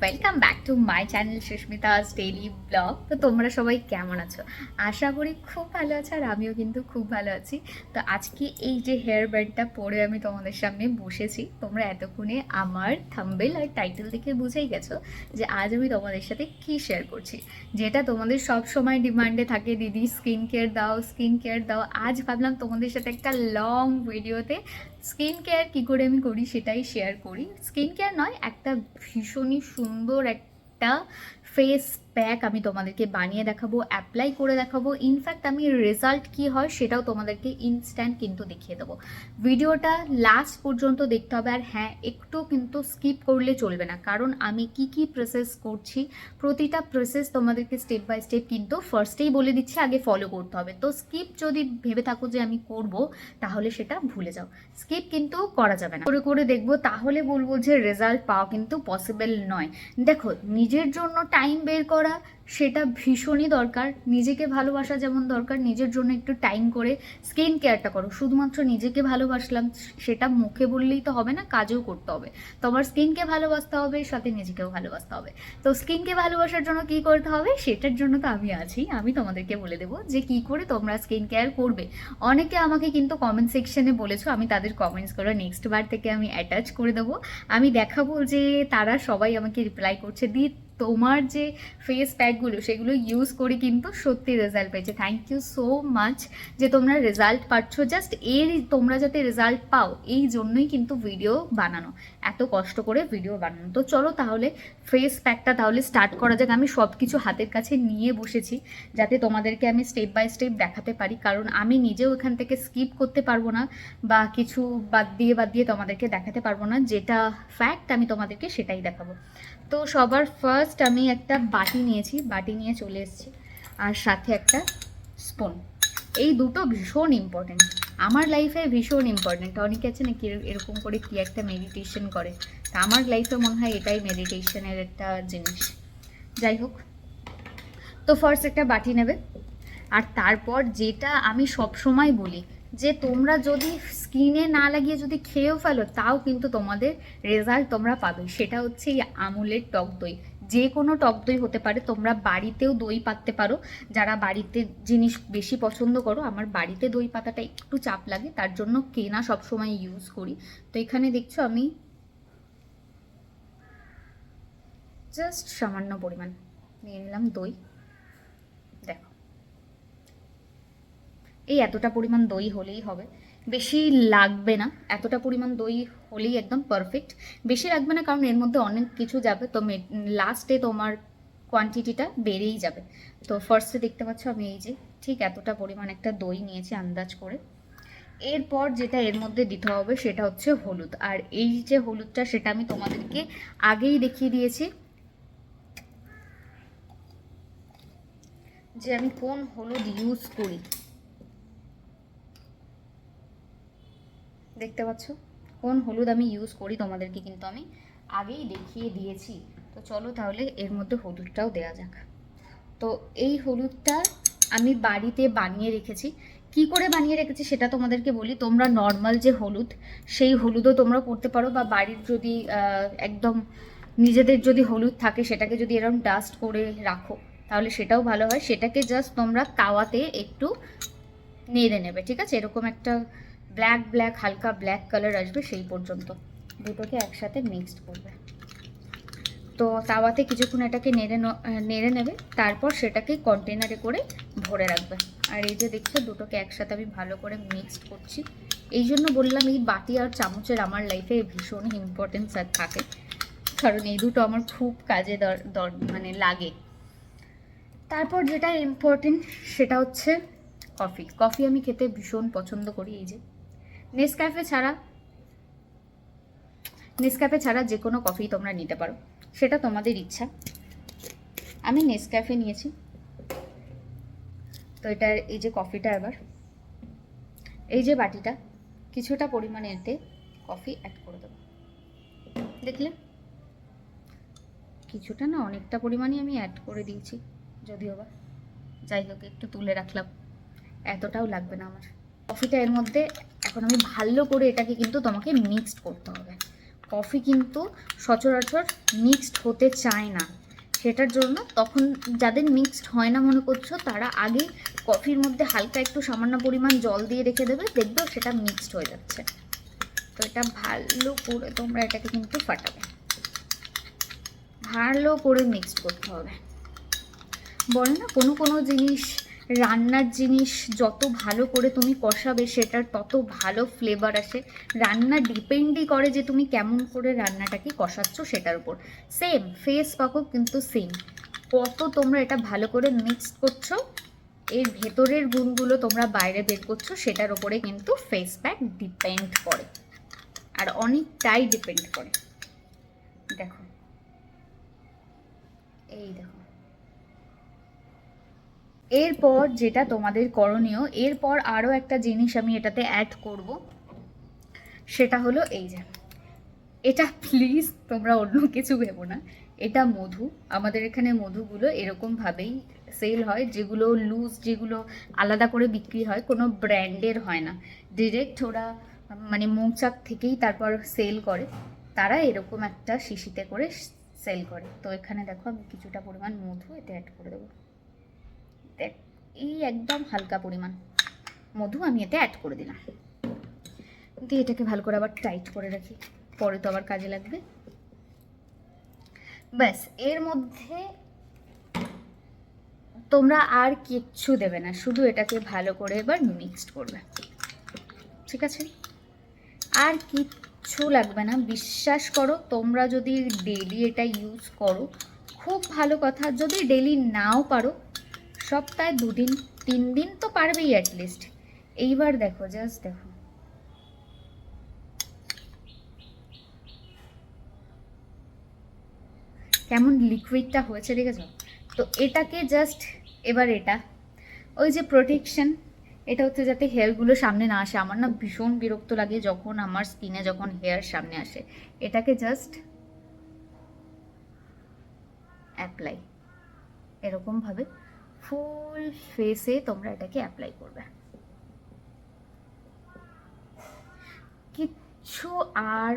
welcome back. To my channel Sushmita's daily blog তো তোমরা সবাই কেমন আছো? আশা করি খুব ভালো আছো আর আমিও কিন্তু খুব ভালো আছি। তো আজকে এই যে হেয়ার ব্যান্ডটা পরে আমি তোমাদের সামনে বসেছি, তোমরা এতক্ষণে আমার থাম্বেল আর টাইটেল দেখে বুঝেই গেছো যে আজ আমি তোমাদের সাথে কি শেয়ার করছি। যেটা তোমাদের সব সময় ডিমান্ডে থাকে, দিদি স্কিন কেয়ার দাও স্কিন কেয়ার দাও। আজ ভাবলাম তোমাদের সাথে একটা লং ভিডিওতে স্কিন কেয়ার কী করে আমি করি সেটাই শেয়ার করি। স্কিন কেয়ার নয়, একটা ভীষণই সুন্দর একটা ফেস প্যাক আমি তোমাদেরকে বানিয়ে দেখাবো অ্যাপ্লাই করে দেখাবো। ইনফ্যাক্ট আমি রেজাল্ট কি হয় সেটাও তোমাদেরকে ইনস্ট্যান্ট কিন্তু দেখিয়ে দেবো। ভিডিওটা লাস্ট পর্যন্ত দেখতে হবে আর হ্যাঁ একটু কিন্তু স্কিপ করলে চলবে না। কারণ আমি কি কি প্রসেস করছি, প্রতিটা প্রসেস তোমাদেরকে স্টেপ বাই স্টেপ কিন্তু ফার্স্টেই বলে দিচ্ছি, আগে ফলো করতে হবে। তো স্কিপ যদি ভেবে থাকো যে আমি করব, তাহলে সেটা ভুলে যাও। স্কিপ কিন্তু করা যাবে না। করে করে দেখব, তাহলে বলব যে রেজাল্ট পাওয়া কিন্তু পসিবল নয়। দেখো, নিজের জন্য টাইম বের করা সেটা ভীষণই দরকার। নিজেকে ভালোবাসা যেমন দরকার, নিজের জন্য একটু টাইম করে স্কিন কেয়ারটা করো। শুধুমাত্র নিজেকে ভালোবাসলাম, সেটা মুখে বললেই তো হবে না, কাজেও করতে হবে। তোমার স্কিনকে ভালোবাসতে হবে, সাথে নিজেকেও ভালোবাসতে হবে। তো স্কিনকে ভালোবাসার জন্য কি করতে হবে? সেটার জন্য তো আমি আছি। আমি তোমাদেরকে বলে দেবো যে কি করে তোমরা স্কিন কেয়ার করবে। অনেকে আমাকে কিন্তু কমেন্ট সেকশনে বলেছ, আমি তাদের কমেন্টস কমেন্টসগুলো নেক্সট বার থেকে আমি অ্যাটাচ করে দেবো। আমি দেখাবো যে তারা সবাই আমাকে রিপ্লাই করছে দি তোমার যে ফেস প্যাকগুলো সেগুলো ইউজ করে কিন্তু সত্যি রেজাল্ট পেয়েছে। থ্যাংক ইউ সো মাচ যে তোমরা রেজাল্ট পাচ্ছ। জাস্ট এর তোমরা যাতে রেজাল্ট পাও, এই জন্যই কিন্তু ভিডিও বানানো। এত কষ্ট করে ভিডিও বানানো। তো চলো তাহলে ফেস প্যাকটা তাহলে স্টার্ট করা যাক। আমি সব কিছু হাতের কাছে নিয়ে বসেছি, যাতে তোমাদেরকে আমি স্টেপ বাই স্টেপ দেখাতে পারি। কারণ আমি নিজেও এখান থেকে স্কিপ করতে পারব না বা কিছু বাদ দিয়ে বাদ দিয়ে তোমাদেরকে দেখাতে পারব না। যেটা ফ্যাক্ট আমি তোমাদেরকে সেটাই দেখাবো। তো সবার ফার্স্ট আমি একটা বাটি নিয়েছি, বাটি নিয়ে চলে এসেছি। আর সাথে একটা স্পুন এই দুটো ভীষণ ইম্পর্টেন্ট আমার লাইফে ভীষণ ইম্পর্টেন্ট অনেকে আছে এর- এরকম করে কি একটা মেডিটেশন করে। তা আমার লাইফে মনে হয় এটাই মেডিটেশনের একটা জিনিস। যাই হোক। তো ফার্স্ট একটা বাটি নেবে। আর তারপর যেটা আমি সব সময় বলি, যে তোমরা যদি স্কিনে না লাগিয়ে যদি খেয়েও ফেলো, তাও কিন্তু তোমাদের রেজাল্ট তোমরা পাবে। সেটা হচ্ছে এই আমুলের টক দই। যে কোনো টক দই হতে পারে, তোমরা বাড়িতেও দই পাততে পারো। যারা বাড়িতে জিনিস বেশি পছন্দ করো, আমার বাড়িতে দই পাতাটা একটু চাপ লাগে, তার জন্য কেনা সবসময় ইউজ করি। তো এখানে দেখছ আমি জাস্ট সামান্য পরিমাণ নিয়ে নিলাম দই। দেখো। এই এতটা পরিমাণ দই হলেই হবে। বেশি লাগবে না। এতটা পরিমাণ দই হলেই একদম পারফেক্ট বেশি লাগবে না কারণ এর মধ্যে অনেক কিছু যাবে। তো লাস্টে তোমার কোয়ান্টিটিটা বেড়েই যাবে। তো ফার্স্টে দেখতে পাচ্ছ আমি এই যে ঠিক এতটা পরিমাণ একটা দই নিয়েছি আন্দাজ করে। এরপর যেটা এর মধ্যে দিতে হবে সেটা হচ্ছে হলুদ। আর এই যে হলুদটা সেটা আমি তোমাদেরকে আগেই দেখিয়ে দিয়েছি। যে আমি কোন হলুদ ইউজ করি। দেখতে পাচ্ছ? কোন হলুদ আমি ইউজ করি তোমাদেরকে কিন্তু আমি আগেই দেখিয়ে দিয়েছি। তো চলো তাহলে এর মধ্যে হলুদটাও দেওয়া যাক। তো এই হলুদটা আমি বাড়িতে বানিয়ে রেখেছি। কি করে বানিয়ে রেখেছি সেটা তোমাদেরকে বলি। তোমরা নর্মাল যে হলুদ, সেই হলুদও তোমরা করতে পারো বা বাড়ির যদি একদম নিজেদের যদি হলুদ থাকে সেটাকে যদি এরকম ডাস্ট করে রাখো, তাহলে সেটাও ভালো হয়। সেটাকে জাস্ট তোমরা তাওয়াতে একটু নেড়ে নেবে, ঠিক আছে? এরকম একটা ব্ল্যাক ব্ল্যাক হালকা ব্ল্যাক কালার আসবে সেই পর্যন্ত। দুটোকে একসাথে মিক্সড করবে। তো তাওয়াতে কিছুক্ষণ এটাকে নেড়ে নেড়ে নেবে, তারপর সেটাকে কন্টেনারে করে ভরে রাখবে। আর এই যে দেখছ, দুটোকে একসাথে আমি ভালো করে মিক্সড করছি। এই জন্য বললাম, এই বাটি আর চামচের আমার লাইফে ভীষণ ইম্পর্টেন্স আর থাকে। কারণ এই দুটো আমার খুব কাজে দর- মানে লাগে। তারপর যেটা ইম্পর্টেন্ট সেটা হচ্ছে কফি কফি আমি খেতে ভীষণ পছন্দ করি, এই যে নেসক্যাফে ছাড়া নেসক্যাফে ছাড়া যে কোনো কফি তোমরা নিতে পারো। সেটা তোমাদের ইচ্ছা। আমি নেসক্যাফে নিয়েছি। তো এটা, এই যে কফিটা এবার, এই যে বাটিটা, কিছুটা পরিমাণে এতে কফি অ্যাড করে দেবো। দেখলে? কিছুটা না, অনেকটা পরিমাণই আমি অ্যাড করে দিয়েছি, যদিও বা। যাই হোক, একটু তুলে রাখলাম। এতটাও লাগবে না আমার। কফিটা এর মধ্যে এখন আমি ভালো করে এটাকে কিন্তু তোমাকে মিক্সড করতে হবে। কফি কিন্তু সচরাচর মিক্সড হতে চায় না। সেটার জন্য তখন যাদের মিক্সড হয় না মনে করছ, তারা আগে কফির মধ্যে হালকা একটু সামান্য পরিমাণ জল দিয়ে রেখে দেবে, দেখবে সেটা মিক্সড হয়ে যাচ্ছে। তো এটা ভালো করে তোমরা এটাকে কিন্তু ফাটাবে। ভালো করে মিক্সড করতে হবে। বলে না কোনো কোনো জিনিস রান্নার জিনিস যত ভালো করে তুমি কষাবে সেটার তত ভালো ফ্লেভার আসে। রান্না ডিপেন্ডই করে যে তুমি কেমন করে রান্নাটাকে কষাচ্ছ সেটার উপর। সেম ফেস পাকো কিন্তু সেম কত তোমরা এটা ভালো করে মিক্স করছ, এর ভেতরের গুণগুলো তোমরা বাইরে বের করছ, সেটার উপরে কিন্তু ফেস প্যাক ডিপেন্ড করে। আর অনেকটাই ডিপেন্ড করে। দেখো। এই দেখো। এরপর যেটা তোমাদের করণীয়, এরপর আরও একটা জিনিস আমি এটাতে অ্যাড করব। সেটা হলো এই যে, এটা প্লিজ তোমরা অন্য কিছু ভেবো না। এটা মধু, আমাদের এখানে মধুগুলো এরকমভাবেই সেল হয়, যেগুলো লুজ যেগুলো আলাদা করে বিক্রি হয়, কোনো ব্র্যান্ডের হয় না। ডিরেক্ট ওরা মানে মৌচাক থেকেই তারপর সেল করে। তারা এরকম একটা শিশিতে করে সেল করে। তো এখানে দেখো আমি কিছুটা পরিমাণ মধু এতে অ্যাড করে দেবো। এই একদম হালকা পরিমাণ মধু আমি এতে অ্যাড করে দিলাম। দিয়ে এটাকে ভালো করে আবার টাইট করে রাখি। পরে তো আবার কাজে লাগবে। ব্যাস, এর মধ্যে তোমরা আর কিচ্ছু দেবে না, শুধু এটাকে ভালো করে এবার মিক্সড করবে। ঠিক আছে? আর কিচ্ছু লাগবে না। বিশ্বাস করো, তোমরা যদি ডেলি এটা ইউজ করো, খুব ভালো কথা। যদি ডেলি নাও পারো সপ্তাহে দুদিন তিন দিন তো পারবেই অ্যাটলিস্ট এইবার দেখো জাস্ট দেখো। কেমন লিকুইডটা হয়েছে দেখেছ? তো এটাকে জাস্ট এবার এটা। ওই যে প্রোটেকশন এটা হচ্ছে যাতে হেয়ারগুলো সামনে না আসে। আমার না ভীষণ বিরক্ত লাগে যখন আমার স্কিনে যখন হেয়ার সামনে আসে। এটাকে জাস্ট অ্যাপ্লাই এরকমভাবে ফুল ফেসে তোমরা এটাকে অ্যাপ্লাই করবে। কিচ্ছু আর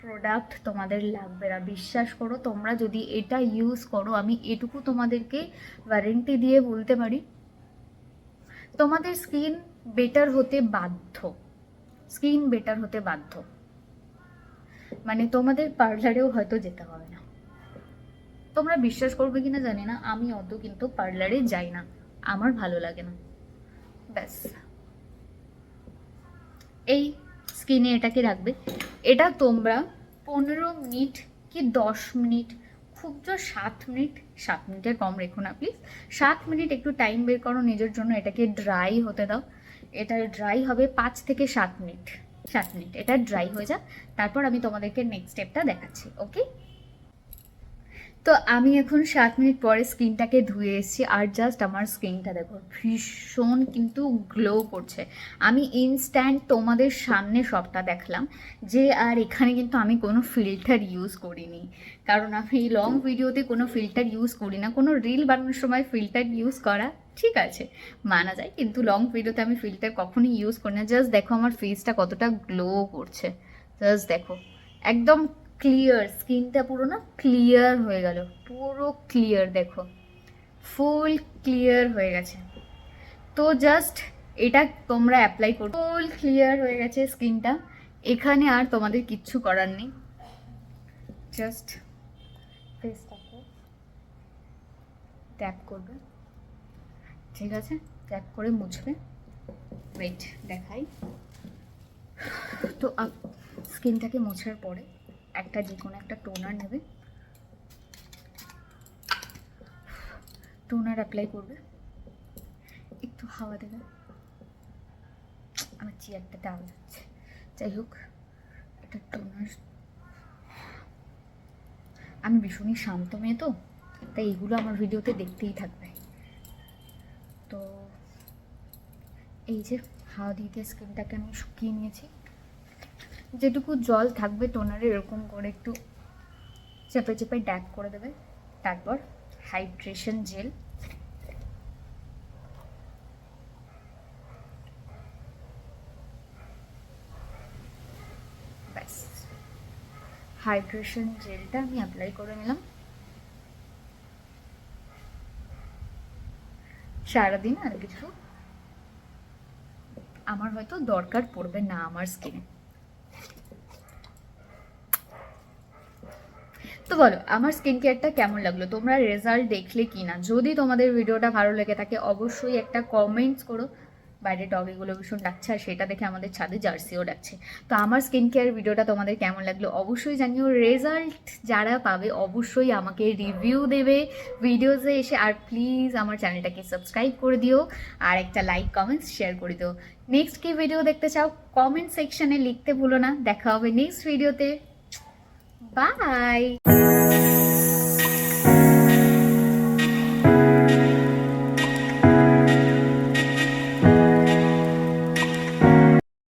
প্রোডাক্ট তোমাদের লাগবে না, বিশ্বাস করো, তোমরা যদি এটা ইউজ করো, আমি এটুকু তোমাদেরকে ওয়ারেন্টি দিয়ে বলতে পারি, তোমাদের স্কিন বেটার হতে বাধ্য স্কিন বেটার হতে বাধ্য। মানে তোমাদের পার্লারেও হয়তো যেতে হবে না। তোমরা বিশ্বাস করবে কিনা জানি না, আমি অত কিন্তু পার্লারে যাই না। আমার ভালো লাগে না। ব্যাস। এই স্কিনে এটাকে রাখবে। এটা তোমরা পনেরো মিনিট কি দশ মিনিট, খুব জোর সাত মিনিট, সাত মিনিটের কম রেখো না প্লিজ সাত মিনিট একটু টাইম বের করো নিজের জন্য, এটাকে ড্রাই হতে দাও। এটা ড্রাই হবে পাঁচ থেকে সাত মিনিট। সাত মিনিট। এটা ড্রাই হয়ে যাক। তারপর আমি তোমাদেরকে নেক্সট স্টেপটা দেখাচ্ছি ওকে তো আমি এখন সাত মিনিট পরে স্কিনটাকে ধুয়ে এসেছি আর জাস্ট আমার স্কিনটা দেখো, ভীষণ কিন্তু গ্লো করছে। আমি ইনস্ট্যান্ট তোমাদের সামনে সবটা দেখলাম যে আর এখানে কিন্তু আমি কোনো ফিল্টার ইউজ করিনি। কারণ আমি লং ভিডিওতে কোনো ফিল্টার ইউজ করি না, কোনো রিল বানানোর সময় ফিল্টার ইউজ করা ঠিক আছে, মানা যায়। কিন্তু লং ভিডিওতে আমি ফিল্টার কখনোই ইউজ করি না। জাস্ট দেখো আমার ফেসটা কতটা গ্লো করছে। জাস্ট দেখো, একদম ক্লিয়ার স্কিনটা পুরো না ক্লিয়ার হয়ে গেল। পুরো ক্লিয়ার দেখো। ফুল ক্লিয়ার হয়ে গেছে। তো জাস্ট এটা তোমরা অ্যাপ্লাই করো। ফুল ক্লিয়ার হয়ে গেছে স্কিনটা এখানে আর তোমাদের কিচ্ছু করার নেই। জাস্ট ফেসটাকে ট্যাপ করবে। ঠিক আছে? ট্যাপ করে মুছবে। ওয়েট দেখাই। তো স্কিনটাকে মোছার পরে একটা যে কোনো একটা টোনার নেবে। টোনার অ্যাপ্লাই করবে। একটু হাওয়া দেবে। আমার চেয়ারটাতে আওয়াজ হচ্ছে যাই হোক, একটা টোনার আমি ভীষণই শান্ত মেয়ে তো, তাই এগুলো আমার ভিডিওতে দেখতেই থাকবে। তো এই যে হাওয়া দিতে স্কিনটাকে আমি শুকিয়ে নিয়েছি। যেটুকু জল থাকবে টোনারে এরকম করে একটু চেপে চেপে ড্যাক করে দেবে। তারপর হাইড্রেশন জেল ব্যাস। হাইড্রেশন জেলটা আমি অ্যাপ্লাই করে নিলাম। সারাদিন আর কিছু আমার হয়তো দরকার পড়বে না আমার স্কিনে তো বলো, আমার স্কিন কেয়ারটা কেমন লাগল? তোমরা রেজাল্ট দেখলে কি না যদি তোমাদের ভিডিওটা ভালো লেগে থাকে, অবশ্যই একটা কমেন্টস করো। বাইরে ডগিগুলো ভীষণ ডাকছে, আর সেটা দেখে আমাদের ছাদে জার্সিও ডাকছে। তো আমার স্কিন কেয়ার ভিডিওটা তোমাদের কেমন লাগল অবশ্যই জানিও। রেজাল্ট যারা পাবে, অবশ্যই আমাকে রিভিউ দেবে ভিডিওসে এসে। আর প্লিজ আমার চ্যানেলটাকে সাবস্ক্রাইব করে দিও, আর একটা লাইক কমেন্টস শেয়ার করে দিও। নেক্সট কি ভিডিও দেখতে চাও? কমেন্ট সেকশনে লিখতে ভুলো না। দেখা হবে নেক্সট ভিডিওতে বাই